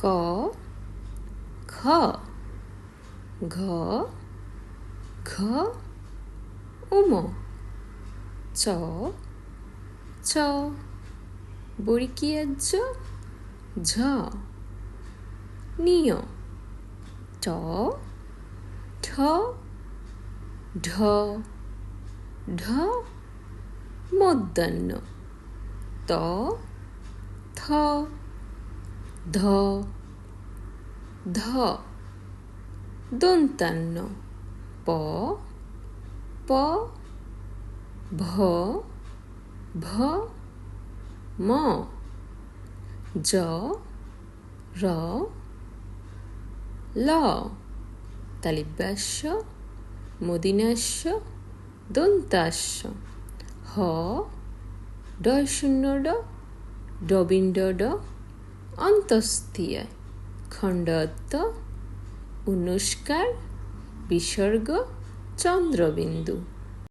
거, 거, 거, 거, 어머, 저, 저, 모리끼야 저, 저, 니요, 저, 더, 더, 더, 못 듣노, 더, 더, ধ ধ, দন্তান্ন, প প, ভ ভ, ম, জ, র, ল, তালিব্যাস্য, মদিনাস্য, দন্তাস্য, হ ডয় শূন্য, ড ডবিন্ড ড অন্তস্থিয়ায় খণ্ডত্ব অনুষ্কার বিসর্গ চন্দ্রবিন্দু।